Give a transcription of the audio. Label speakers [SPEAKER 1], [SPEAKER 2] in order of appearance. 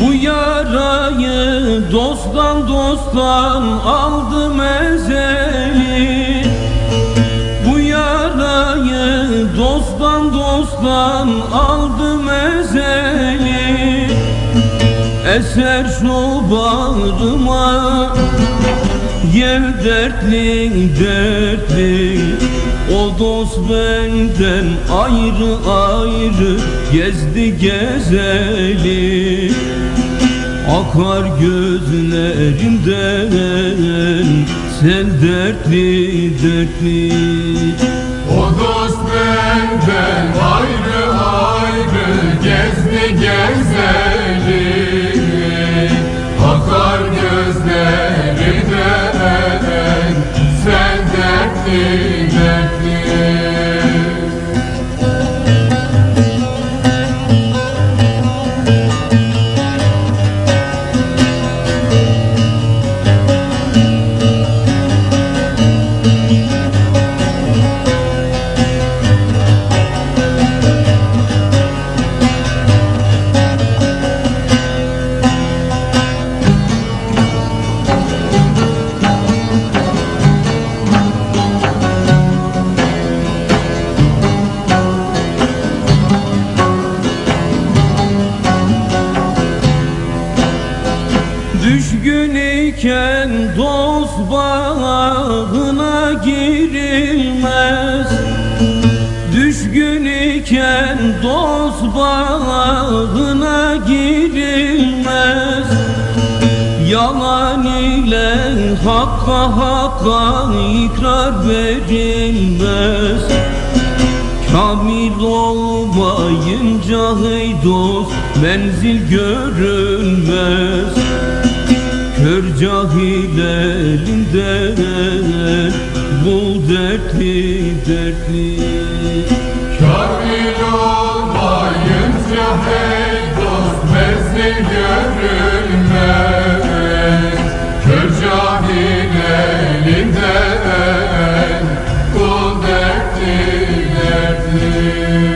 [SPEAKER 1] Bu yarayı dosttan dosttan aldım ezeli. Bu yarayı dosttan dosttan aldım ezeli. Eser şu bağrıma Gel dertli dertli? O dost benden ayrı ayrı Gezdi gezeli. Akar gözlerinden Sel dertli dertli.
[SPEAKER 2] O dost benden ayrı ayrı gezdi gezeli. Akar gözlerinden sen dertli
[SPEAKER 1] Düşgün iken dost bağına girilmez. Düşgün iken dost bağına girilmez. Yalan ile hakka hakka ikrar verilmez. Kamil olmayınca hey dost menzil görünmez her cahil elinde Bul dertli dertli.
[SPEAKER 2] Kamil olmayınca hey dost Mezli görülmez Kör cahil elinde Bul dertli dertli.